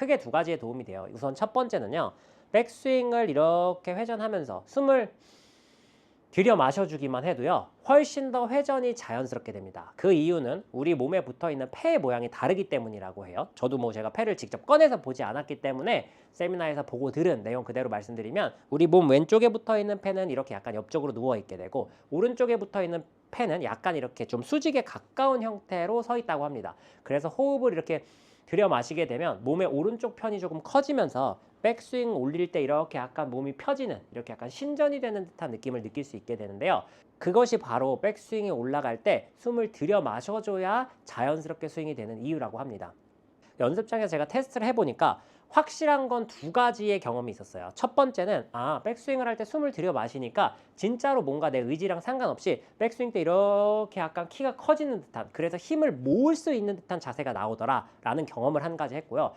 크게 두 가지에 도움이 돼요. 우선 첫 번째는요. 백스윙을 이렇게 회전하면서 숨을 들여 마셔주기만 해도요. 훨씬 더 회전이 자연스럽게 됩니다. 그 이유는 우리 몸에 붙어 있는 폐의 모양이 다르기 때문이라고 해요. 저도 뭐 제가 폐를 직접 꺼내서 보지 않았기 때문에 세미나에서 보고 들은 내용 그대로 말씀드리면 우리 몸 왼쪽에 붙어 있는 폐는 이렇게 약간 옆쪽으로 누워 있게 되고 오른쪽에 붙어 있는 폐는 약간 이렇게 좀 수직에 가까운 형태로 서 있다고 합니다. 그래서 호흡을 이렇게 들여 마시게 되면 몸의 오른쪽 편이 조금 커지면서 백스윙 올릴 때 이렇게 약간 몸이 펴지는 이렇게 약간 신전이 되는 듯한 느낌을 느낄 수 있게 되는데요. 그것이 바로 백스윙이 올라갈 때 숨을 들여 마셔줘야 자연스럽게 스윙이 되는 이유라고 합니다. 연습장에서 제가 테스트를 해보니까 확실한 건 두 가지의 경험이 있었어요. 첫 번째는 아 백스윙을 할 때 숨을 들여 마시니까 진짜로 뭔가 내 의지랑 상관없이 백스윙 때 이렇게 약간 키가 커지는 듯한 그래서 힘을 모을 수 있는 듯한 자세가 나오더라라는 경험을 한 가지 했고요.